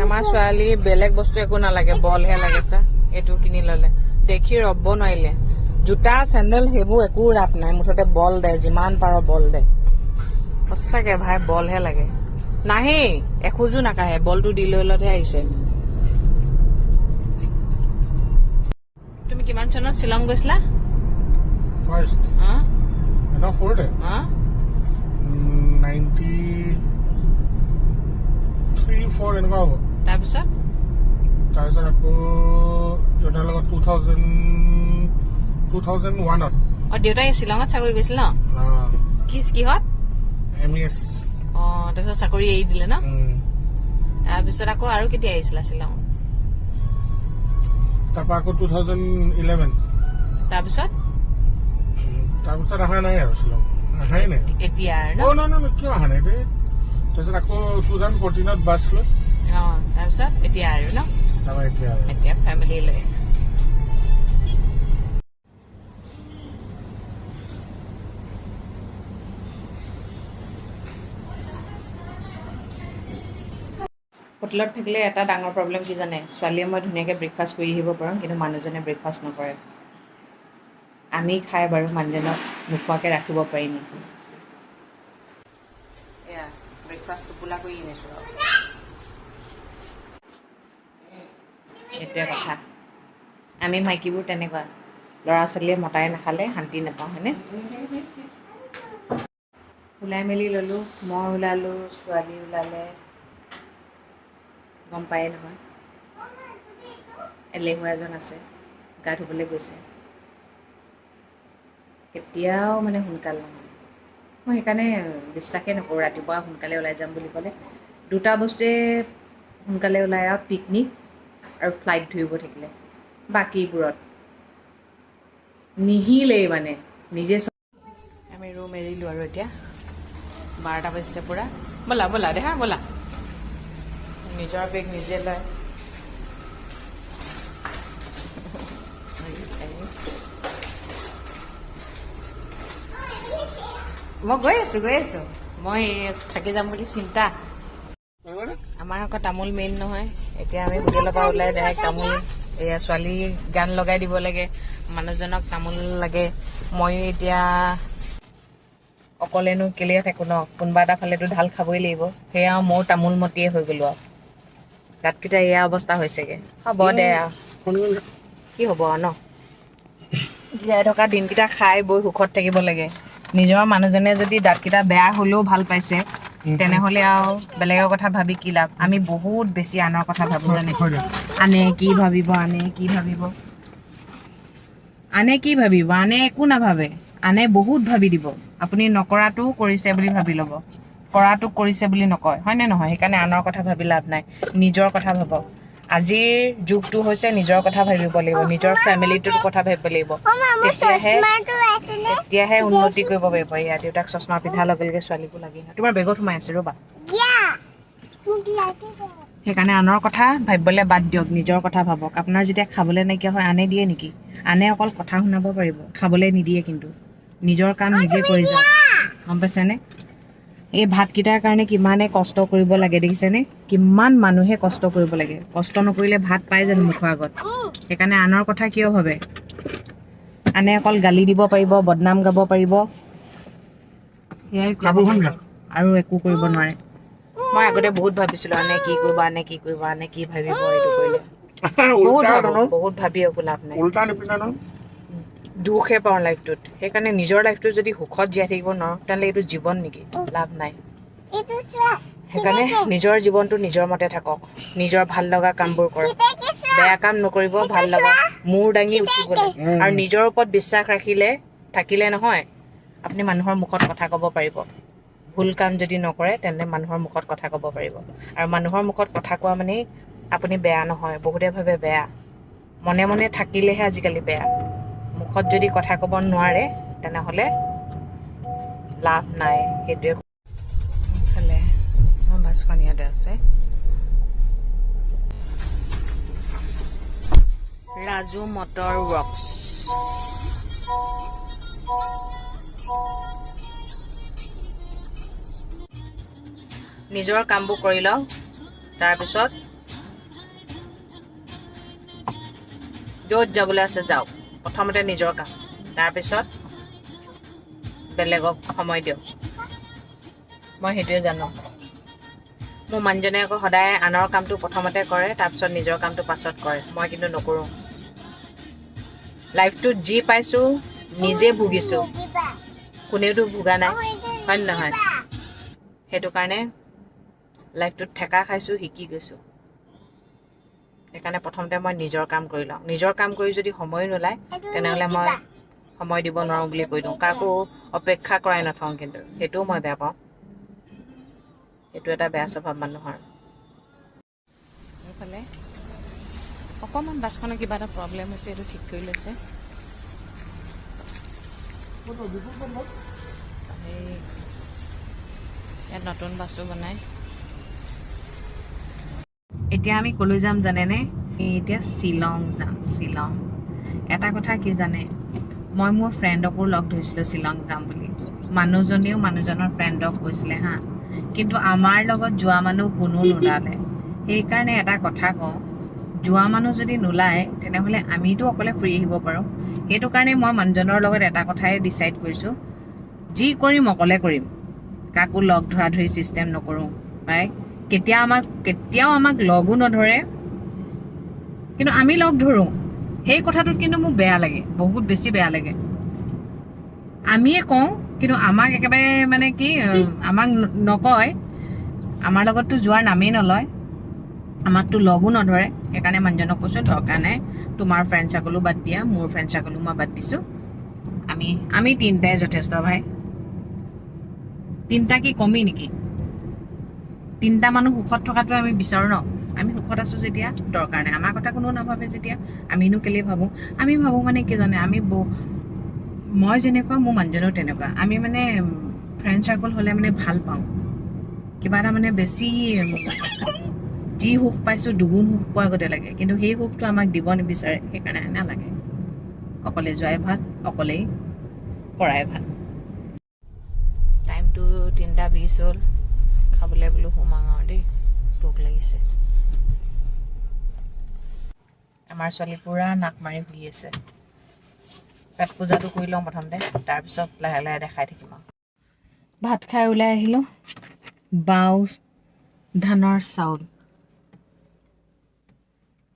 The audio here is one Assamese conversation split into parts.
আমাৰ ছোৱালী বেলেগ বস্তু একো নালাগে বলহে লাগে চা এইটো কিনি ললে। দেখি ৰ'ব নোৱাৰিলে। জোতা চেণ্ডেল সেইবোৰ একো ৰাপ নাই। মুঠতে বল দে যিমান পাৰ বল দে। সঁচাকে ভাই বলহে লাগে। নাহেই এখোজো নাকাহে বলটো দি লৈ লতহে আহিছে। তুমি কিমান চনত শ্বিলং গৈছিলা? সৰুতে? হা? ফ'ৰ এনেকুৱা হ'ব। তাৰপিছত? তাৰপিছত আকৌ দেউতাৰ লগত টু থাউজেণ্ড টু থাউজেণ্ড ওৱানত অ দেউতাই শ্বিলঙত চাকৰি কৰিছিল ন? কি কিহত? এম ই এছ অ তাৰপিছত চাকৰি এৰি দিলে ন? তাৰপিছত আকৌ আৰু কেতিয়া আহিছিলা শ্বিলঙত? তাৰপৰা আকৌ টু থাউজেণ্ড ইলেভেন তাৰপিছত? তাৰপিছত অহা নাই আৰু শ্বিলং। অহাই নাই। এতিয়া কিয় অহা নাই তাৰপিছত আকৌ টু থাউজেণ্ড ফৰ্টিনত বাছ লৈ। অ তাৰপিছত এতিয়া আৰু ন? তাৰপৰা এতিয়া আৰু। এতিয়া ফেমিলি লৈ। হোটেলত থাকিলে এটা ডাঙৰ প্ৰব্লেম কি জানে? ছোৱালীয়ে মই ধুনীয়াকৈ ব্ৰেকফাষ্ট কৰি আহিব পাৰোঁ কিন্তু মানুহজনে ব্ৰেকফাষ্ট নকৰে। আমি খাই বাৰু মানুহজনক নোখোৱাকৈ ৰাখিব পাৰি নেকি? ব্ৰেকফাষ্ট টোপোলা কৰি আনিছোঁ আৰু সেইটোৱে কথা। আমি মাইকীবোৰ তেনেকুৱা। ল'ৰা ছোৱালীয়ে মতাই নাখালে শান্তি নাপাওঁ হয়নে? ওলাই মেলি ল'লোঁ মই ওলালোঁ ছোৱালী ওলালে। গম পায়ে নহয়। এলেহুৱা এজন আছে গা ধুবলৈ গৈছে। কেতিয়াও মানে সোনকাল নহয়। মই সেইকাৰণে বিশ্বাসেই নকৰোঁ। ৰাতিপুৱা সোনকালে ওলাই যাম বুলি ক'লে। দুটা বস্তুৱে সোনকালে ওলাই আৰু পিকনিক আৰু ফ্লাইট ধৰিব থাকিলে। বাকীবোৰত নিহিলেই মানে নিজে আমি ৰুম এৰিলোঁ আৰু এতিয়া। বাৰটা বাজিছে পূৰা। ব'লা ব'লা দেহা ব'লা। নিজৰ বেগ নিজে লয়। মই গৈ আছোঁ গৈ আছোঁ। মই থাকি যাম বুলি চিন্তা। আমাৰ আকৌ তামোল মেইন নহয়। এতিয়া আমি হোটেলৰ পৰা ওলাই ডাইৰেক্ট তামোল এয়া ছোৱালী গান লগাই দিব লাগে। মানুহজনক তামোল লাগে। ময়ো এতিয়া অকলেনো কেলেই থাকোঁ ন? কোনোবা এটা ফালেতো ঢাল খাবই লাগিব। সেয়া ময়ো তামোল মতিয়ে হৈ গ'লোঁ আৰু। দাঁতকেইটা এয়া অৱস্থা হৈছেগৈ। হ'ব দে কি হ'ব আৰু ন? জীয়াই থকা দিনকেইটা খাই বৈ সুখত থাকিব লাগে। নিজৰ মানুহজনে যদি দাঁতকেইটা বেয়া হ'লেও ভাল পাইছে তেনেহ'লে আৰু বেলেগৰ কথা ভাবি কি লাভ? আমি বহুত বেছি আনৰ কথা ভাবোঁ জানে। আনে কি ভাবিব আনে কি ভাবিব? আনে কি ভাবিব আনে একো নাভাবে। আনে বহুত ভাবি দিব। আপুনি নকৰাটোও কৰিছে বুলি ভাবি ল'ব। কৰাটো কৰিছে বুলি নকয় হয়নে নহয়? সেইকাৰণে আনৰ কথা ভাবি লাভ নাই। নিজৰ কথা ভাবক। আজিৰ যুগটো হৈছে নিজৰ কথা ভাবিব লাগিব নিজৰ ফেমিলিটোৰ কথা ভাবিব লাগিব। তেতিয়াহে তেতিয়াহে উন্নতি কৰিব পাৰিব। এয়া দেউতাক চশমা পিন্ধাৰ লগে লগে ছোৱালীকো লাগে তোমাৰ বেগত সোমাই আছে ৰ'বা। সেইকাৰণে আনৰ কথা ভাবিবলৈ বাদ দিয়ক নিজৰ কথা ভাবক। আপোনাৰ যেতিয়া খাবলৈ নাইকিয়া হয় আনে দিয়ে নেকি? আনে অকল কথা শুনাব পাৰিব খাবলৈ নিদিয়ে কিন্তু। নিজৰ কাম নিজে কৰি যাওক। গম পাইছেনে? এই ভাতকেইটাৰ কাৰণে কিমানে কষ্ট কৰিব লাগে দেখিছেনে? কিমান মানুহে কষ্ট কৰিব লাগে। কষ্ট নকৰিলে ভাত পাই জানো মুখৰ আগত? সেইকাৰণে আনৰ কথা কিয় ভাবে? আনে অকল গালি দিব পাৰিব বদনাম গাব পাৰিব। আৰু একো কৰিব নোৱাৰে। মই আগতে বহুত ভাবিছিলো আনে কি কৰিব আনে কি কৰিব আনে কি ভাবিব এইটো কৰিলে। বহুত ভাবো একো লাভ নাই। দুখহে পাওঁ লাইফটোত সেইকাৰণে নিজৰ লাইফটো যদি সুখত জীয়াই থাকিব নোৱাৰোঁ তেনেহ'লে এইটো জীৱন নেকি? লাভ নাই। সেইকাৰণে নিজৰ জীৱনটো নিজৰ মতে থাকক। নিজৰ ভাল লগা কামবোৰ কৰক। বেয়া কাম নকৰিব ভাল লগা মূৰ দাঙি উঠিবলৈ। আৰু নিজৰ ওপৰত বিশ্বাস ৰাখিলে থাকিলে নহয় আপুনি মানুহৰ মুখত কথা ক'ব পাৰিব। ভুল কাম যদি নকৰে তেন্তে মানুহৰ মুখত কথা ক'ব পাৰিব। আৰু মানুহৰ মুখত কথা কোৱা মানেই আপুনি বেয়া নহয় বহুতে ভাবে বেয়া। মনে মনে থাকিলেহে আজিকালি বেয়া। মুখত যদি কথা ক'ব নোৱাৰে তেনেহ'লে লাভ নাই। সেইটোৱে ইফালে ইয়াতে আছে। Raju motor works. নিজৰ কামবোৰ কৰি লওক তাৰপিছত য'ত যাবলৈ আছে যাওক। প্ৰথমতে নিজৰ কাম। তাৰপিছত বেলেগক সময় দিয়ক। মই সেইটোৱে জানো। মোৰ মানুহজনে আকৌ সদায় আনৰ কামটো প্ৰথমতে কৰে তাৰপিছত নিজৰ কামটো পাছত কৰে। মই কিন্তু নকৰোঁ। লাইফটোত যি পাইছোঁ নিজে ভুগিছোঁ। কোনেওতো ভোগা নাই হয় নে নহয়? সেইটো কাৰণে লাইফটোত ঠেকা খাইছোঁ শিকি গৈছোঁ। সেইকাৰণে প্ৰথমতে মই নিজৰ কাম কৰি লওঁ। নিজৰ কাম কৰি যদি সময় নোলায় তেনেহ'লে মই সময় দিব নোৱাৰোঁ বুলি কৈ দিওঁ। কাকো অপেক্ষা কৰাই নথওঁ কিন্তু সেইটোও মই বেয়া পাওঁ। সেইটো এটা বেয়া স্বভাৱ মানুহৰ। এইফালে অকণমান বাছখনৰ কিবা এটা প্ৰব্লেম হৈছে এইটো ঠিক কৰি লৈছে। এই ইয়াত নতুন বাছো বনাই এতিয়া আমি ক'লৈ যাম জানেনে? এতিয়া শ্বিলং যাম শ্বিলং। এটা কথা কি জানে? মই মোৰ ফ্ৰেণ্ডকো লগ ধৰিছিলোঁ শ্বিলং যাম বুলি। মানুহজনেও মানুহজনৰ ফ্ৰেণ্ডক কৈছিলে হা। কিন্তু আমাৰ লগত যোৱা মানুহ কোনো নোলালে। সেইকাৰণে এটা কথা কওঁ যোৱা মানুহ যদি নোলায় তেনেহ'লে আমিতো অকলে ফুৰি আহিব পাৰোঁ। সেইটো কাৰণে মই মানুহজনৰ লগত এটা কথাই ডিচাইড কৰিছোঁ যি কৰিম অকলে কৰিম। কাকো লগ ধৰা ধৰি ছিষ্টেম নকৰোঁ বাই কেতিয়া আমাক কেতিয়াও আমাক লগো নধৰে। কিন্তু আমি লগ ধৰোঁ। সেই কথাটোত কিন্তু মোৰ বেয়া লাগে বহুত বেছি বেয়া লাগে। আমিয়ে কওঁ কিন্তু আমাক একেবাৰে মানে কি আমাক নকয়। আমাৰ লগততো যোৱাৰ নামেই নলয়। আমাকতো লগো নধৰে। সেইকাৰণে মানুহজনক কৈছোঁ দৰকাৰ নাই। তোমাৰ ফ্ৰেণ্ড চাৰ্কলো বাদ দিয়া মোৰ ফ্ৰেণ্ড চাৰ্কলো মই বাদ দিছোঁ। আমি আমি তিনিটাই যথেষ্ট ভাই। তিনিটা কি কমি নেকি? তিনিটা মানুহ সুখত থকাটো আমি বিচাৰোঁ ন? আমি সুখত আছোঁ যেতিয়া দৰকাৰ নাই। আমাৰ কথা কোনো নাভাবে যেতিয়া আমিনো কেলেই ভাবোঁ? আমি ভাবোঁ মানে কি জানে? আমি ব- মই যেনেকুৱা মোৰ মানুহজনো তেনেকুৱা। আমি মানে ফ্ৰেণ্ড চাৰ্কল হ'লে মানে ভাল পাওঁ। কিবা এটা মানে বেছি যি সুখ পাইছোঁ দুগুণ সুখ পোৱা গতে লাগে। কিন্তু সেই সুখটো আমাক দিব নিবিচাৰে সেইকাৰণে নালাগে। অকলে যোৱাই ভাল অকলেই কৰাই ভাল। টাইমটো তিনিটা বিছ হ'ল। খাবলৈ বোলো সোমাওঁ আৰু দেই ভোক লাগিছে আমাৰ ছোৱালী পূৰা নাক মাৰি শুই আছে পেট পূজাটো কৰি লওঁ প্ৰথমতে তাৰপিছত লাহে লাহে দেখাই থাকিম আৰু ভাত খাই ওলাই আহিলোঁ বাও ধানৰ চাউল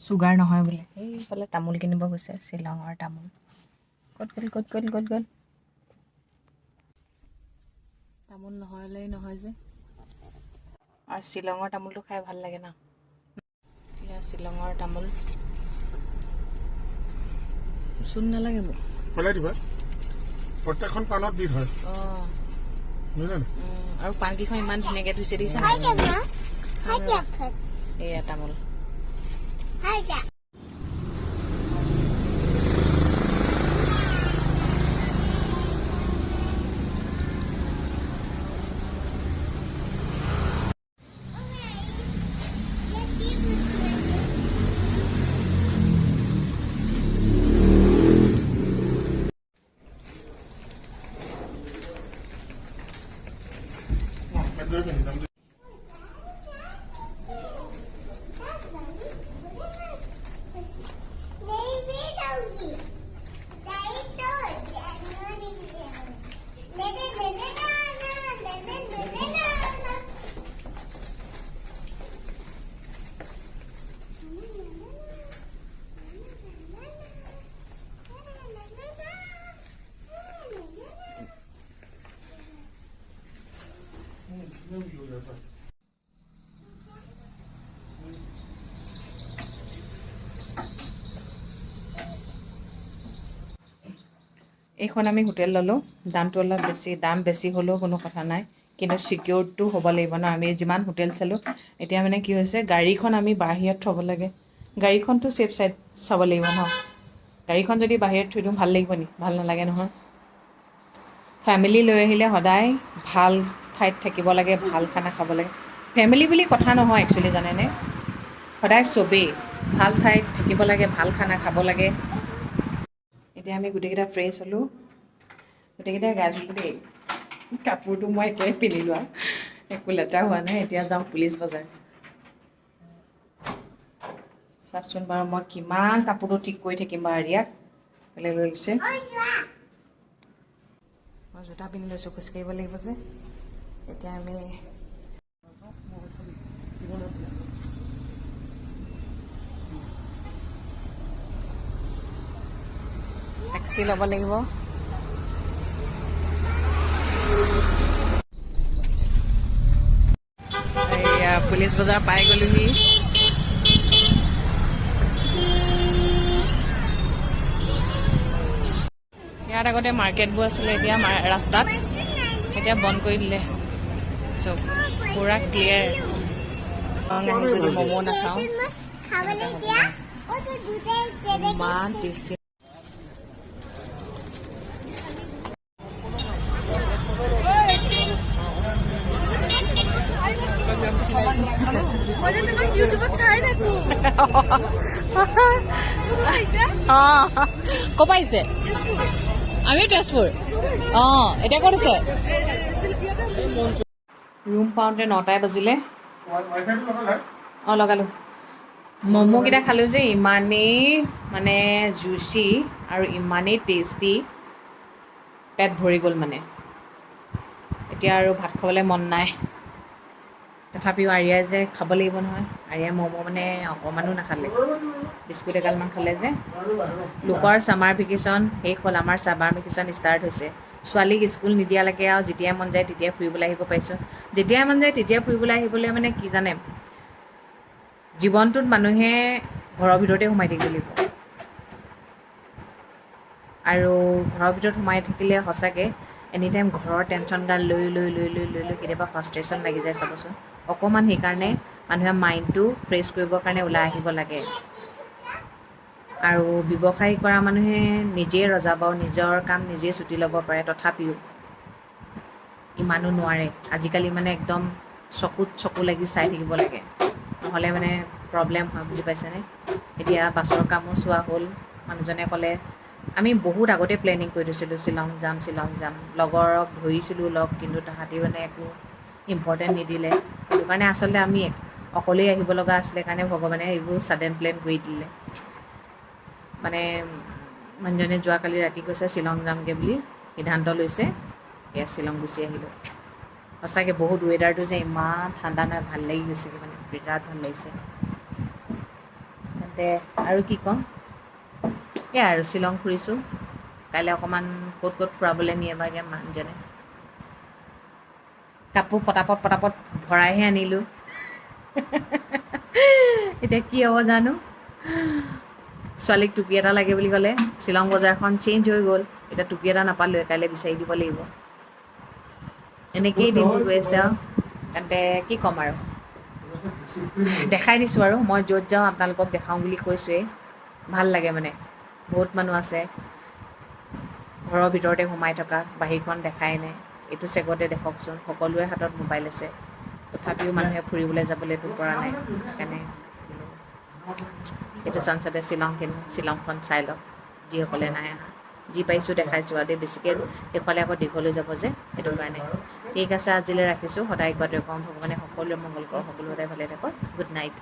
চুগাৰ নহয় বোলে সেইফালে তামোল কিনিব গৈছে শ্বিলঙৰ তামোল ক'ত গ'ল ক'ত গ'ল ক'ত গ'ল তামোল নহ'লেই নহয় যে আৰু শ্বিলঙৰ তামোলটো খাই ভাল লাগে ন। এয়া শ্বিলঙৰ তামোল। চূণ নালাগে মোক। পেলাই দিবা। প্ৰত্যেকখন পাণত দি থয়। অঁ। আৰু পাণকেইখন ইমান ধুনীয়াকৈ থৈছে দিছে এয়া তামোল। এইখন আমি হোটেল ল'লোঁ। দামটো অলপ বেছি দাম বেছি হ'লেও কোনো কথা নাই। কিন্তু ছিকিউৰডটো হ'ব লাগিব ন। আমি যিমান হোটেল চালোঁ এতিয়া মানে কি হৈছে গাড়ীখন আমি বাহিৰত থ'ব লাগে। গাড়ীখনতো ছেফ চাইড চাব লাগিব ন। গাড়ীখন যদি বাহিৰত থৈ দিওঁ ভাল লাগিব নি? ভাল নালাগে নহয়। ফেমিলি লৈ আহিলে সদায় ভাল ঠাইত থাকিব লাগে ভাল খানা খাব লাগে। ফেমিলি বুলি কথা নহয় একচুৱেলি জানেনে? সদায় চবেই ভাল ঠাইত থাকিব লাগে ভাল খানা খাব লাগে। এতিয়া আমি গোটেইকেইটা ফ্ৰেছ হ'লোঁ। গোটেইকেইটাই গা ধুলোঁ দেই কাপোৰটো মই একেই পিন্ধিলোঁ আৰু। একো লেতেৰা হোৱা নাই এতিয়া যাওঁ পুলিচ বজাৰ। চাচোন বাৰু মই কিমান কাপোৰটো ঠিক কৰি থাকিম বাৰু ৰিয়াক বেলেগ লৈ লৈছে। মই জোতা পিন্ধি লৈছোঁ খোজকাঢ়িব লাগিব যে। এতিয়া আমি টেক্সি ল'ব লাগিব। এইয়া পুলিচ বজাৰ পাই গ'লোহি। ইয়াত আগতে মাৰ্কেটবোৰ আছিলে এতিয়া ৰাস্তাত। এতিয়া বন্ধ কৰি দিলে। চব পুৰা ক্লিয়াৰ ম'ম' নাখাওঁ। ইমান টেষ্টি ক'ৰ আহিছে? আমি তেজপুৰ। অঁ এতিয়া ক'ত আছে? ৰুম পাওঁতে নটাই বাজিলে। অঁ লগালোঁ। ম'ম'কেইটা খালোঁ যে ইমানেই মানে জুচি আৰু ইমানেই টেষ্টি পেট ভৰি গ'ল মানে। এতিয়া আৰু ভাত খাবলৈ মন নাই। তথাপিও আৰিয়াই যে খাব লাগিব নহয়। আৰিয়াই ম'ম' মানে অকণমানো নাখালে। বিস্কুট এগালমান খালে যে। লোকৰ ছামাৰ ভেকেশ্যন শেষ হ'ল। আমাৰ ছামাৰ ভেকেশ্যন ষ্টাৰ্ট হৈছে। ছোৱালীক স্কুল নিদিয়ালৈকে আৰু যেতিয়াই মন যায় তেতিয়াই ফুৰিবলৈ আহিব পাৰিছোঁ যেতিয়াই মন যায় তেতিয়াই ফুৰিবলৈ আহিবলৈ মানে কি জানে? জীৱনটোত মানুহে ঘৰৰ ভিতৰতে সোমাই থাকিব লাগিব। আৰু ঘৰৰ ভিতৰত সোমাই থাকিলে সঁচাকৈ এনিটাইম ঘৰৰ টেনশ্যনগাল লৈ লৈ লৈ লৈ লৈ লৈ কেতিয়াবা ফ্ৰাষ্ট্ৰেশ্যন লাগি যায় চাবচোন। অকণমান সেইকাৰণে মানুহে মাইণ্ডটো ফ্ৰেছ কৰিবৰ কাৰণে ওলাই আহিব লাগে। আৰু ব্যৱসায় কৰা মানুহে নিজেই ৰজা বাৰু নিজৰ কাম নিজেই ছুটি ল'ব পাৰে তথাপিও ইমানো নোৱাৰে। আজিকালি মানে একদম চকুত চকু লাগি চাই থাকিব লাগে। নহ'লে মানে প্ৰব্লেম হয় বুজি পাইছেনে? এতিয়া বাছৰ কামো চোৱা হ'ল মানুহজনে ক'লে আমি বহুত আগতে প্লেনিং কৰি থৈছিলোঁ শ্বিলং যাম শ্বিলং যাম। লগৰক ধৰিছিলোঁ লগ কিন্তু তাহাঁতি মানে একো ইম্পৰ্টেণ্ট নিদিলে। সেইটো কাৰণে আচলতে আমি অকলেই আহিব লগা আছিলে কাৰণে ভগৱানে এইবোৰ ছাডেন প্লেন কৰি দিলে। মানে মানুহজনে যোৱাকালি ৰাতি কৈছে শ্বিলং যামগৈ বুলি সিদ্ধান্ত লৈছে। এয়া শ্বিলং গুচি আহিলোঁ। সঁচাকৈ বহুত ৱেডাৰটো যে ইমান ঠাণ্ডা নহয় ভাল লাগি গৈছেগৈ মানে বিৰাট ভাল লাগিছে। তেন্তে আৰু কি ক'ম? এয়া আৰু শ্বিলং ফুৰিছোঁ। কাইলৈ অকণমান ক'ত ক'ত ফুৰাবলৈ নিয়ে বা এতিয়া মানুহজনে। কাপোৰ পটাপট পটাপট ভৰাইহে আনিলোঁ। এতিয়া কি হ'ব জানো? ছোৱালীক টুপি এটা লাগে বুলি ক'লে শ্বিলং বজাৰখন চেঞ্জ হৈ গ'ল। এতিয়া টুপি এটা নাপালোৱে কাইলৈ বিচাৰি দিব লাগিব। এনেকেই দিনবোৰ গৈ আছে আৰু। তেন্তে কি ক'ম আৰু? দেখাই দিছোঁ আৰু মই য'ত যাওঁ আপোনালোকক দেখাওঁ বুলি কৈছোঁৱেই। ভাল লাগে মানে। বহুত মানুহ আছে। ঘৰৰ ভিতৰতে সোমাই থকা বাহিৰখন দেখাই নাই এইটো চেগতে দেখকচোন সকলোৰে হাতত মোবাইল আছে। তথাপিও মানুহে ফুৰিবলৈ যাবলৈতো পৰা নাই সেইকাৰণে এইটো চান্সতে শ্বিলংখিনি শ্বিলংখন চাই লওক যিসকলে নাই অহা। যি পাৰিছোঁ দেখাইছোঁ আৰু দেই বেছিকৈ দেখুৱালে আকৌ দীঘল যাব যে সেইটো কাৰণে। ঠিক আছে আজিলৈ ৰাখিছোঁ সদায় কোৱাটোৱে কওঁ ভগৱানে সকলোৰে মংগল কৰক সকলো সদায় ভালে থাকক গুড নাইট।